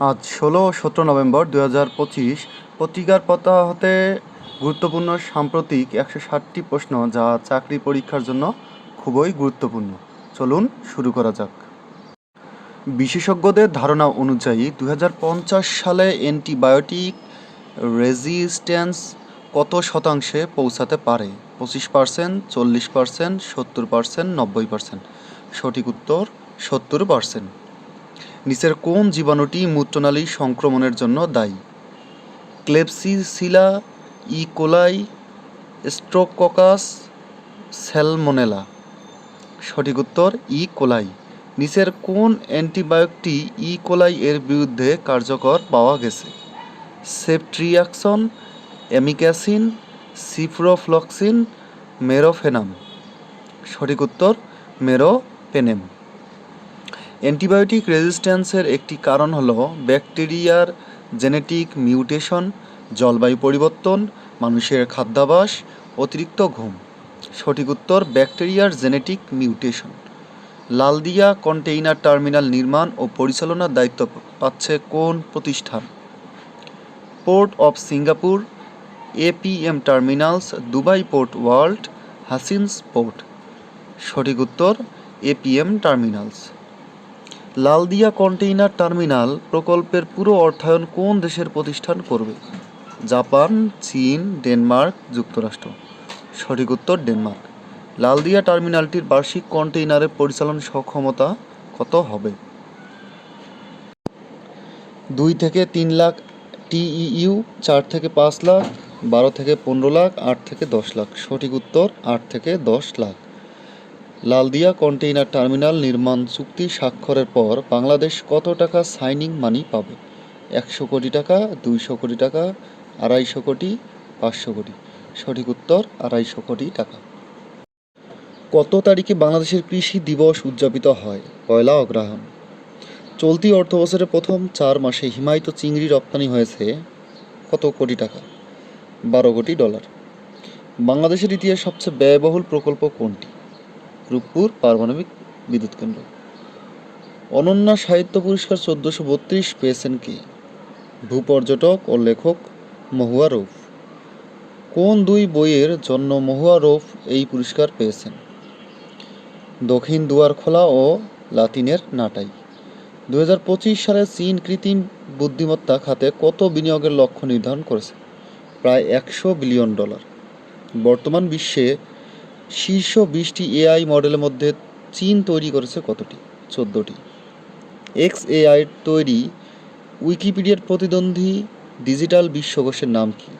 আজ ষোলো সতেরো নভেম্বর দু হাজার পঁচিশ পত্রিকার পাতা হতে গুরুত্বপূর্ণ সাম্প্রতিক একশো ষাটটি প্রশ্ন যা চাকরি পরীক্ষার জন্য খুবই গুরুত্বপূর্ণ। চলুন শুরু করা যাক। বিশেষজ্ঞদের ধারণা অনুযায়ী দু হাজার পঞ্চাশ সালে অ্যান্টিবায়োটিক রেজিস্ট্যান্স কত শতাংশে পৌঁছাতে পারে? পঁচিশ পার্সেন্ট, চল্লিশ পার্সেন্ট, সত্তর পার্সেন্ট, নব্বই পার্সেন্ট। সঠিক উত্তর, সত্তর পার্সেন্ট। নিচের কোন জীবাণুটি মূত্রনালী সংক্রমণের জন্য দায়ী? ক্লেপসিসিলা ই কোলাই স্ট্রোককাস স্যালমোনেলা সঠিক উত্তর ই কোলাই নিচের কোন অ্যান্টিবায়োটিক ই কোলাই এর বিরুদ্ধে কার্যকর পাওয়া গেছে? Ceftriaxone amikacin ciprofloxacin, meropenem. সঠিক উত্তর মেরোপেনেম অ্যান্টিবায়োটিক রেজিস্ট্যান্সের একটি কারণ হল ব্যাকটেরিয়ার জেনেটিক মিউটেশন, জলবায়ু পরিবর্তন, মানুষের খাদ্যাভ্যাস, অতিরিক্ত ঘুম। সঠিক উত্তর, ব্যাকটেরিয়ার genetic mutation. Laldia container terminal নির্মাণ ও পরিচালনার দায়িত্ব পাচ্ছে কোন প্রতিষ্ঠান? Port of Singapore APM terminals, Dubai port, world হাসিনস port. সঠিক উত্তর APM terminals. Laldia container terminal প্রকল্পের পুরো অর্থায়ন কোন দেশের প্রতিষ্ঠান করবে? জাপান, চীন, ডেনমার্ক, যুক্তরাষ্ট্র। সঠিক উত্তর, ডেনমার্ক। লালদিয়া টার্মিনালটির বার্ষিক কন্টেইনারের পরিচালন সক্ষমতা কত হবে? দুই থেকে তিন লাখ টিইইউ চার থেকে পাঁচ লাখ, বারো থেকে পনেরো লাখ, আট থেকে দশ লাখ। সঠিক উত্তর, আট থেকে দশ লাখ। লালদিয়া কন্টেইনার টার্মিনাল নির্মাণ চুক্তি স্বাক্ষরের পর বাংলাদেশ কত টাকা সাইনিং মানি পাবে? একশো কোটি টাকা, দুইশো কোটি টাকা, আড়াইশো কোটি, পাঁচশো কোটি। সঠিক উত্তর, আড়াইশো কোটি টাকা। কত তারিখে বাংলাদেশের কৃষি দিবস উদযাপিত হয়? পয়লা অগ্রহায়ণ। চলতি অর্থবছরের প্রথম চার মাসে হিমায়িত চিংড়ি রপ্তানি হয়েছে কত কোটি টাকা? বারো কোটি ডলার। বাংলাদেশের ইতিহাস সবচেয়ে ব্যয়বহুল প্রকল্প কোনটি? রূপপুর পারমাণবিক বিদ্যুৎ কেন্দ্র। অনন্যা সাহিত্য পুরস্কার চোদ্দোশো বত্রিশ পেয়েছেন কে? ভূপর্যটক ও লেখক মহুয়া রৌফ। কোন দুই বইয়ের জন্য মহুয়া রৌফ এই পুরস্কার পেয়েছেন? দক্ষিণ দুয়ার খোলা ও লাতিনের নাটাই। দু হাজার পঁচিশ সালে চীন কৃত্রিম বুদ্ধিমত্তা খাতে কত বিনিয়োগের লক্ষ্য নির্ধারণ করেছে? প্রায় একশো বিলিয়ন ডলার। বর্তমান বিশ্বে শীর্ষ বিশটি এআই মডেলের মধ্যে চীন তৈরি করেছে কতটি? চোদ্দোটি। এক্স এআই তৈরি উইকিপিডিয়ার প্রতিদ্বন্দ্বী ডিজিটাল বিশ্বকোষের নাম কি?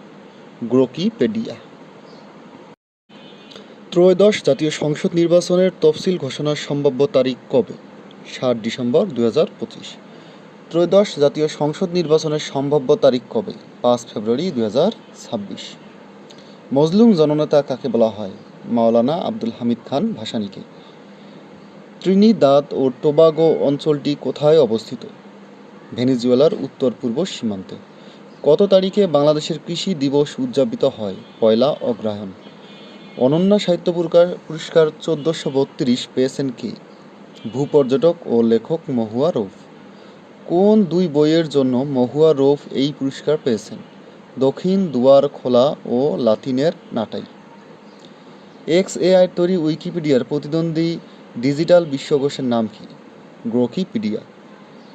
গ্রোকিপেডিয়া। ত্রয়োদশ জাতীয় সংসদ নির্বাচনের তফসিল ঘোষণার সম্ভাব্য তারিখ কবে? সাত ডিসেম্বর দু হাজার পঁচিশ। ত্রয়োদশ জাতীয় সংসদ নির্বাচনের সম্ভাব্য তারিখ কবে? পাঁচ ফেব্রুয়ারি দু হাজার ছাব্বিশ। মজলুম জননেতা কাকে বলা হয়? মাওলানা আব্দুল হামিদ খান ভাসানীকে। ত্রিনিদাদ ও টোবাগো অঞ্চলটি কোথায় অবস্থিত? ভেনিজুয়েলার উত্তর পূর্ব সীমান্তে। কত তারিখে বাংলাদেশের কৃষি দিবস উদযাপিত হয়? পয়লা অগ্রহায়ণ। অনন্যা সাহিত্য পুরস্কার পুরস্কার চোদ্দোশো বত্রিশ পেয়েছেন কি? ভূপর্যটক ও লেখক মহুয়া রৌফ। কোন দুই বইয়ের জন্য মহুয়া রৌফ এই পুরস্কার পেয়েছেন? দক্ষিণ দুয়ার খোলা ও লাতিনের নাটাই। এক্স এআই তৈরি উইকিপিডিয়ার প্রতিদ্বন্দ্বী ডিজিটাল বিশ্বকোষের নাম কি? গ্রোকিপিডিয়া।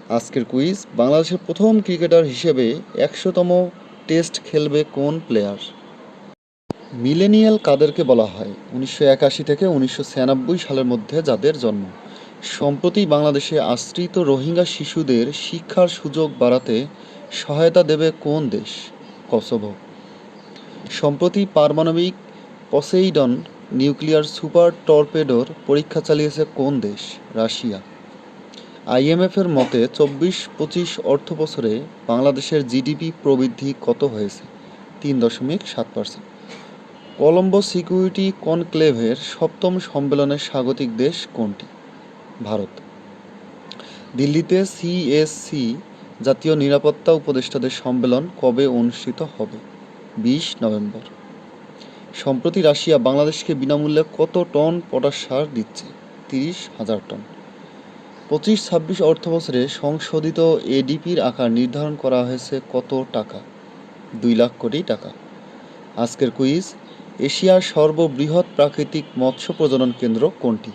আজকের কুইজ, বাংলাদেশের প্রথম ক্রিকেটার হিসেবে একশোতম টেস্ট খেলবে কোন প্লেয়ার? মিলেনিয়াল কাদেরকে বলা হয়। উনিশশো একাশি থেকে উনিশশো ছিয়ানব্বই সালের মধ্যে যাদের জন্ম। সম্প্রতি বাংলাদেশে আশ্রিত রোহিঙ্গা শিশুদের শিক্ষার সুযোগ বাড়াতে সহায়তা দেবে কোন দেশ? কসোভো। সম্প্রতি পারমাণবিক পসেইডন নিউক্লিয়ার সুপার টর্পেডোর পরীক্ষা চালিয়েছে কোন দেশ? রাশিয়া। আইএমএফের মতে চব্বিশ পঁচিশ অর্থ বছরে বাংলাদেশের জিডিপি প্রবৃদ্ধি কত হয়েছে? তিন দশমিক সাত পার্সেন্ট। কলম্বো সিকিউরিটি কনক্লেভের সপ্তম সম্মেলনের স্বাগতিক দেশ কোনটি? ভারত। দিল্লিতে সিএসসি জাতীয় নিরাপত্তা উপদেষ্টাদের সম্মেলন কবে অনুষ্ঠিত হবে? বিশ নভেম্বর। সম্প্রতি রাশিয়া বাংলাদেশকে বিনামূল্যে কত টন পটাশ সার দিচ্ছে? তিরিশ হাজার টন। পঁচিশ ছাব্বিশ অর্থবছরে সংশোধিত এডিপির আকার নির্ধারণ করা হয়েছে কত টাকা? দুই লাখ কোটি টাকা। আজকের কুইজ, এশিয়ার সর্ববৃহৎ প্রাকৃতিক মৎস্য প্রজনন কেন্দ্র কোনটি?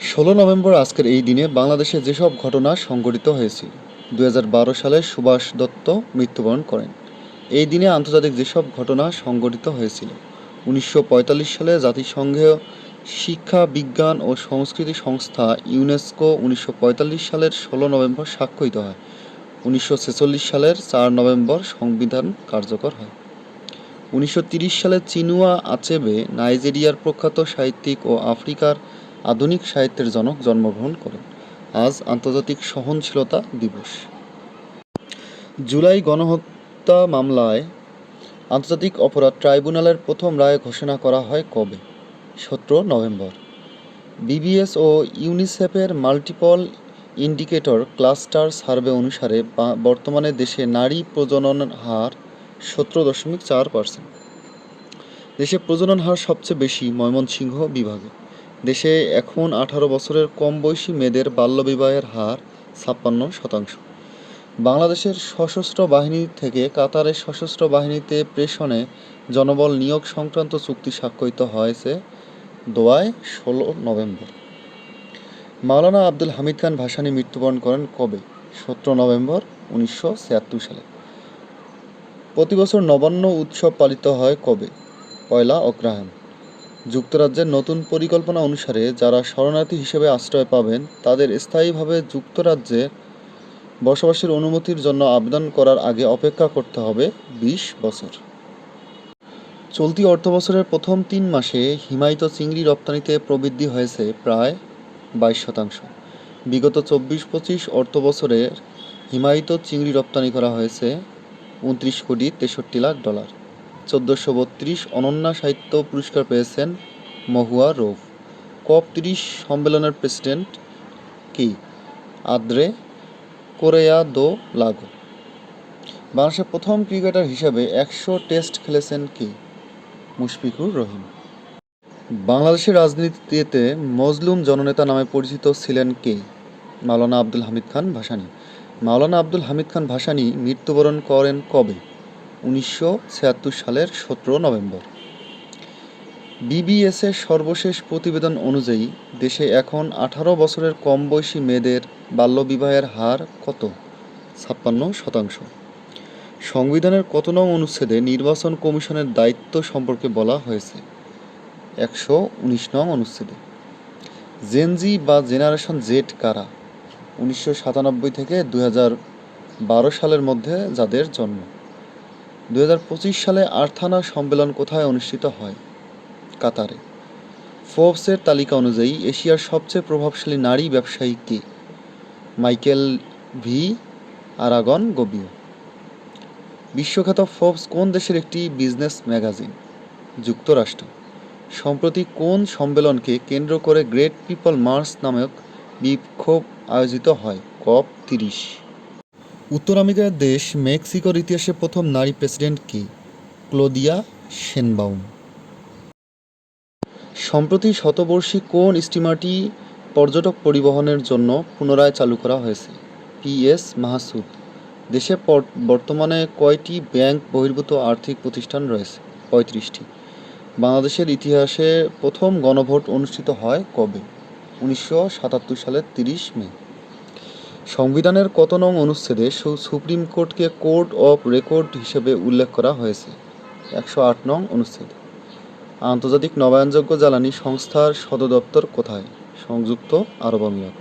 ষোলো নভেম্বর আজকের এই দিনে বাংলাদেশে যেসব ঘটনা সংঘটিত হয়েছিল, দুই হাজার বারো সালে সুভাষ দত্ত মৃত্যুবরণ করেন। এই দিনে আন্তর্জাতিক যেসব ঘটনা সংঘটিত হয়েছিল, উনিশশো পঁয়তাল্লিশ সালে জাতিসংঘীয় শিক্ষা, বিজ্ঞান ও সংস্কৃতি সংস্থা ইউনেস্কো উনিশশো পঁয়তাল্লিশ সালের ষোলো নভেম্বর স্বাক্ষরিত হয়। উনিশশো ছেচল্লিশ সালের চার নভেম্বর সংবিধান কার্যকর হয়। উনিশশো সালে চিনুয়া আচেবে নাইজেরিয়ার প্রখ্যাত সাহিত্যিক ও আফ্রিকার আধুনিক সাহিত্যের জনক জন্মগ্রহণ করেন। আজ আন্তর্জাতিক সহনশীলতা দিবস। জুলাই গণহত্যা মামলায় আন্তর্জাতিক অপরাধ ট্রাইব্যুনালের প্রথম রায় ঘোষণা করা হয় কবে? সতেরো নভেম্বর। বিবিএস ও ইউনিসেফের মাল্টিপল ইন্ডিকেটর ক্লাস্টার সার্ভে অনুসারে বর্তমানে দেশে নারী প্রজনন হার সতেরো দশমিক চার পার্সেন্ট। দেশে প্রজনন হার সবচেয়ে বেশি ময়মনসিংহ বিভাগে। দেশে এখন আঠারো বছরের কম বয়সী মেয়েদের বাল্যবিবাহের হার ছাপ্পান্ন শতাংশ। বাংলাদেশের সশস্ত্র বাহিনী থেকে কাতারের সশস্ত্র বাহিনীতে প্রেষণে জনবল নিয়োগ সংক্রান্ত চুক্তি স্বাক্ষরিত হয়েছে দোয়ায় ষোলো নভেম্বর। মাওলানা আব্দুল হামিদ খান ভাসানী মৃত্যুবরণ করেন কবে? সতেরো নভেম্বর উনিশশো ছিয়াত্তর সালে। প্রতি বছর নবান্ন উৎসব পালিত হয় কবে? পয়লা অগ্রহায়ণ। যুক্তরাজ্যের নতুন পরিকল্পনা অনুসারে যারা শরণার্থী হিসেবে আশ্রয় পাবেন, তাদের স্থায়ীভাবে যুক্তরাজ্যে বসবাসের অনুমতির জন্য আবেদন করার আগে অপেক্ষা করতে হবে বিশ বছর। চলতি অর্থবছরের প্রথম তিন মাসে হিমায়িত চিংড়ি রপ্তানিতে প্রবৃদ্ধি হয়েছে প্রায় বাইশ শতাংশ। বিগত চব্বিশ পঁচিশ অর্থবছরের হিমায়িত চিংড়ি রপ্তানি করা হয়েছে উনত্রিশ কোটি তেষট্টি লাখ ডলার। চোদ্দোশো বত্রিশ অনন্যা সাহিত্য পুরস্কার পেয়েছেন মহুয়া রৌফ। কপ তিরিশ সম্মেলনের প্রেসিডেন্ট কি? আদ্রে কোরেয়া দো লাগো। বাংলাদেশের প্রথম ক্রিকেটার হিসেবে একশো টেস্ট খেলেছেন কি? মুশফিকুর রহিম। বাংলাদেশের রাজনীতিতে মজলুম জননেতা নামে পরিচিত ছিলেন কে? মাওলানা আব্দুল হামিদ খান ভাসানী। মাওলানা আব্দুল হামিদ খান ভাসানী মৃত্যুবরণ করেন কবে? উনিশশো ছিয়াত্তর সালের সতেরো নভেম্বর। বিবিএসের সর্বশেষ প্রতিবেদন অনুযায়ী দেশে এখন আঠারো বছরের কম বয়সী মেয়েদের বাল্যবিবাহের হার কত? ছাপ্পান্ন শতাংশ। সংবিধানের কত নং অনুচ্ছেদে নির্বাচন কমিশনের দায়িত্ব সম্পর্কে বলা হয়েছে? একশো উনিশ নং অনুচ্ছেদে। জেনজি বা জেনারেশন জেড কারা? উনিশশো সাতানব্বই থেকে দুই বারো সালের মধ্যে যাদের জন্ম। দুই হাজার পঁচিশ সালে আর্থানা সম্মেলন কোথায় অনুষ্ঠিত হয়? কাতারে। ফোর্বসের তালিকা অনুযায়ী এশিয়ার সবচেয়ে প্রভাবশালী নারী ব্যবসায়ী কে? মাইকেল ভি, আরাগন গবিও বিশ্বখ্যাত ফোর্বস কোন দেশের একটি বিজনেস ম্যাগাজিন? যুক্তরাষ্ট্র। সম্প্রতি কোন সম্মেলনকে কেন্দ্র করে গ্রেট পিপল মার্চ নামক বিক্ষোভ আয়োজিত হয়? কপ তিরিশ। উত্তর আমেরিকার দেশ মেক্সিকোর ইতিহাসে প্রথম নারী প্রেসিডেন্ট কে? Claudia Sheinbaum. সম্প্রতি শতবর্ষী কোন স্টিমারটি পর্যটক পরিবহনের জন্য পুনরায় চালু করা হয়েছে। পিএস মাহসুদ। দেশে বর্তমানে কয়টি ব্যাংক বহির্ভূত আর্থিক প্রতিষ্ঠান রয়েছে? পঁয়ত্রিশটি। বাংলাদেশের ইতিহাসে প্রথম গণভোট অনুষ্ঠিত হয় কবে? উনিশশো সাতাত্তর সালের তিরিশ মে। সংবিধানের কত নং অনুচ্ছেদে সুপ্রিম কোর্টকে কোর্ট অফ রেকর্ড হিসেবে উল্লেখ করা হয়েছে? একশো আট নং অনুচ্ছেদ। আন্তর্জাতিক নবায়নযোগ্য জ্বালানি সংস্থার সদর দপ্তর কোথায়? সংযুক্ত আরব আমিরাত।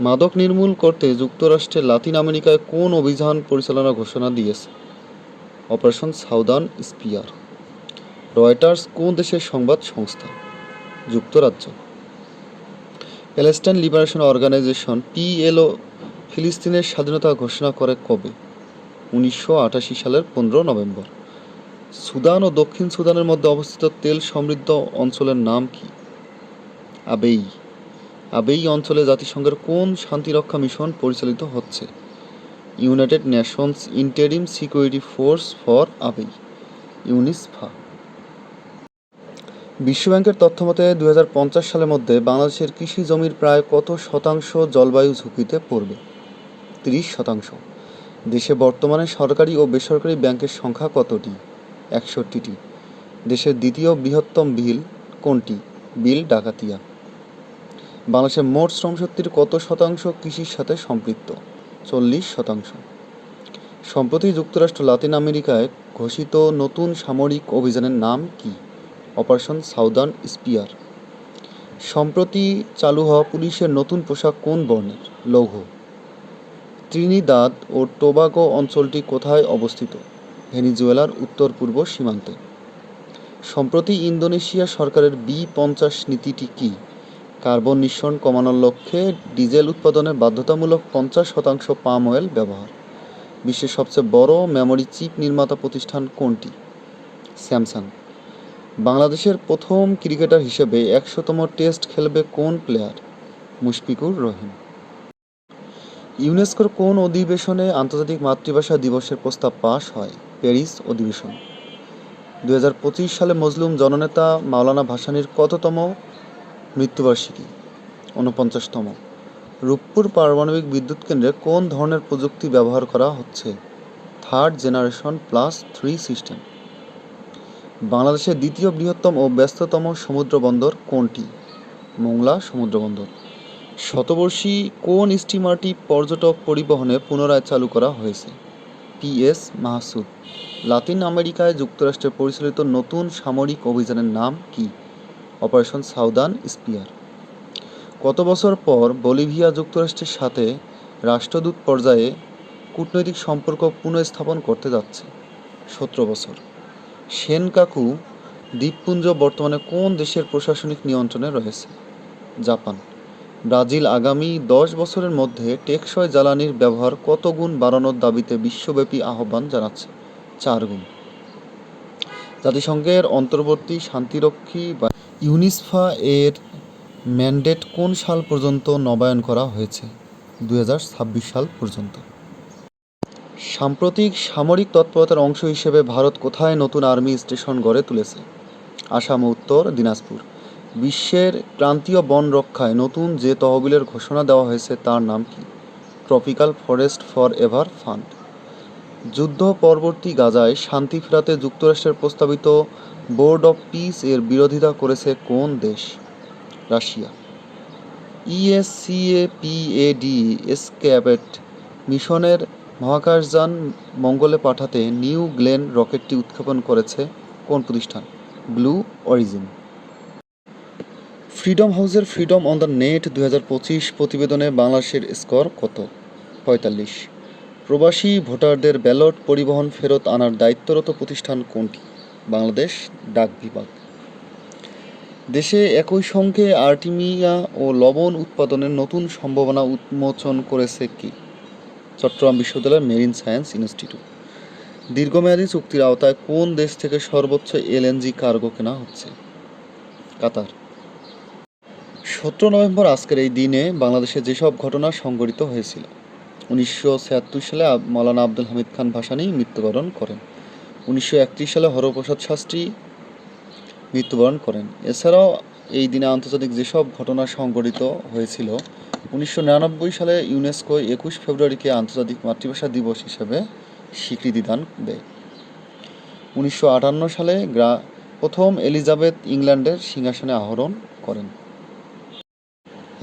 মাদক নির্মূল করতে যুক্তরাষ্ট্রে লাতিন আমেরিকায় কোন অভিযান পরিচালনা ঘোষণা দিয়েছে? Operation Southern spear. রয়টার্স কোন দেশের সংবাদ সংস্থা? যুক্তরাজ্য। প্যালেস্টাইন লিবারেশন অর্গানাইজেশন পিএলও ফিলিস্তিনের স্বাধীনতা ঘোষণা করে কবে? উনিশশো আটাশি সালের পনেরো নভেম্বর। সুদান ও দক্ষিণ সুদানের মধ্যে অবস্থিত তেল সমৃদ্ধ অঞ্চলের নাম কি? আবেই। আবেই অঞ্চলে জাতিসংঘের কোন শান্তিরক্ষা মিশন পরিচালিত হচ্ছে? United Nations Interim Security Force for Abyei, UNISFA. বিশ্বব্যাংকের তথ্যমতে দু হাজার পঞ্চাশ সালের মধ্যে বাংলাদেশের কৃষি জমির প্রায় কত শতাংশ জলবায়ু ঝুঁকিতে পড়বে? তিরিশ শতাংশ। দেশে বর্তমানে সরকারি ও বেসরকারি ব্যাংকের সংখ্যা কতটি? একষট্টিটি। দেশের দ্বিতীয় বৃহত্তম বিল কোনটি? বিল ডাকাতিয়া। বাংলাদেশের মোট শ্রমশক্তির কত শতাংশ কৃষির সাথে সম্পৃক্ত? চল্লিশ শতাংশ। সম্প্রতি যুক্তরাষ্ট্র লাতিন আমেরিকায় ঘোষিত নতুন সামরিক অভিযানের নাম কি? Operation Southern Spear. সম্প্রতি চালু হওয়া পুলিশের নতুন পোশাক কোন বর্ণের? লৌহ। ত্রিনিদাদ ও টোবাগো অঞ্চলটি কোথায় অবস্থিত? ভেনিজুয়েলার উত্তর পূর্ব সীমান্তে। সম্প্রতি ইন্দোনেশিয়া সরকারের বি পঞ্চাশ নীতিটি কি? কার্বন নিঃসরণ কমানোর লক্ষ্যে ডিজেল উৎপাদনে বাধ্যতামূলক পঞ্চাশ শতাংশ পাম অয়েল ব্যবহার। বিশ্বের সবচেয়ে বড় মেমোরি চিপ নির্মাতা প্রতিষ্ঠান কোনটি? স্যামসাং। বাংলাদেশের প্রথম ক্রিকেটার হিসেবে একশোতম টেস্ট খেলবে কোন প্লেয়ার? মুশফিকুর রহিম। ইউনেস্কোর কোন অধিবেশনে আন্তর্জাতিক মাতৃভাষা দিবসের প্রস্তাব পাশ হয়? প্যারিস অধিবেশন। দু হাজার পঁচিশ সালে মজলুম জননেতা মাওলানা ভাসানির কততম মৃত্যুবার্ষিকী, ঊনপঞ্চাশতম। রূপপুর পারমাণবিক বিদ্যুৎ কেন্দ্রে কোন ধরনের প্রযুক্তি ব্যবহার করা হচ্ছে? Third generation plus three system. বাংলাদেশের দ্বিতীয় বৃহত্তম ও ব্যস্ততম সমুদ্র বন্দর কোনটি? মোংলা সমুদ্র বন্দর। শতবর্ষী কোন স্টিমারটি পর্যটক পরিবহনে পুনরায় চালু করা হয়েছে? পিএস মাহসুদ। লাতিন আমেরিকায় যুক্তরাষ্ট্রে পরিচালিত নতুন সামরিক অভিযানের নাম কি? Operation Southern Spear. কত বছর পর বলিভিয়া যুক্তরাষ্ট্রের সাথে রাষ্ট্রদূত পর্যায়ে কূটনৈতিক সম্পর্ক পুনঃস্থাপন করতে যাচ্ছে? সতেরো বছর। সেনকাকু দ্বীপপুঞ্জ বর্তমানে কোন দেশের প্রশাসনিক নিয়ন্ত্রণে রয়েছে? জাপান। ব্রাজিল আগামী দশ বছরের মধ্যে টেকসই জ্বালানির ব্যবহার কত গুণ বাড়ানোর দাবিতে বিশ্বব্যাপী আহ্বান জানাচ্ছে? চার গুণ। জাতিসংঘের অন্তর্বর্তী শান্তিরক্ষী বা ইউনিসফা এর ম্যান্ডেট কোন সাল পর্যন্ত নবায়ন করা হয়েছে? দু হাজার ছাব্বিশ সাল পর্যন্ত। সাম্প্রতিক সামরিক তৎপরতার অংশ হিসেবে ভারত কোথায় নতুন আর্মি স্টেশন গড়ে তুলেছে? আসাম উত্তর দিনাজপুর। বিশ্বের ক্রান্তীয় বন রক্ষায় নতুন যে তহবিলের ঘোষণা দেওয়া হয়েছে তার নাম কি? Tropical Forest Forever Fund. যুদ্ধ পরবর্তী গাজায় শান্তি ফেরাতে যুক্তরাষ্ট্রের প্রস্তাবিত বোর্ড অফ পিস এর বিরোধিতা করেছে কোন দেশ? রাশিয়া। E ইএসসিএপিএডি এসক্যাপেট মিশনের মহাকাশযান মঙ্গলে পাঠাতে নিউ গ্লেন রকেটটি উৎক্ষেপণ করেছে কোন প্রতিষ্ঠান? Blue Origin. ফ্রিডম হাউসের ফ্রিডম অন দ্য নেট দু হাজার পঁচিশ প্রতিবেদনে বাংলাদেশের স্কোর কত? পঁয়তাল্লিশ। প্রবাসী ভোটারদের ব্যালট পরিবহন ফেরত আনার দায়িত্বরত প্রতিষ্ঠান কোনটি? বাংলাদেশ ডাক বিভাগ। দেশে একই সঙ্গে আর্টিমিয়া ও লবণ উৎপাদনের নতুন সম্ভাবনা উন্মোচন করেছে কি? চট্টগ্রাম বিশ্ববিদ্যালয়ের মেরিন সায়েন্স ইনস্টিটিউট। দীর্ঘমেয়াদী চুক্তির আওতায় কোন দেশ থেকে সর্বোচ্চ এলএনজি কার্গো কেনা হচ্ছে? কাতার। সতেরো নভেম্বর আজকের এই দিনে বাংলাদেশে যেসব ঘটনা সংঘটিত হয়েছিল, উনিশশো ছিয়াত্তর সালে মৌলানা আব্দুল হামিদ খান ভাসানী মৃত্যুবরণ করেন। উনিশশো একত্রিশ সালে হরপ্রসাদ শাস্ত্রী মৃত্যুবরণ করেন। এছাড়াও এই দিনে আন্তর্জাতিক যেসব ঘটনা সংঘটিত হয়েছিল, উনিশশো নিরানব্বই সালে ইউনেস্কো একুশ ফেব্রুয়ারিকে আন্তর্জাতিক মাতৃভাষা দিবস হিসেবে স্বীকৃতি দান দেয়। উনিশশো আটান্ন সালে গ্রা, প্রথম এলিজাবেথ ইংল্যান্ডের সিংহাসনে আহরণ করেন।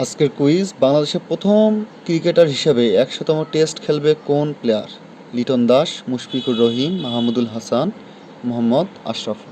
আজকের কুইজ বাংলাদেশের প্রথম ক্রিকেটার হিসেবে একশোতম টেস্ট খেলবে কোন প্লেয়ার? লিটন দাস মুশফিকুর রহিম মাহমুদুল হাসান মোহাম্মদ আশরাফুল।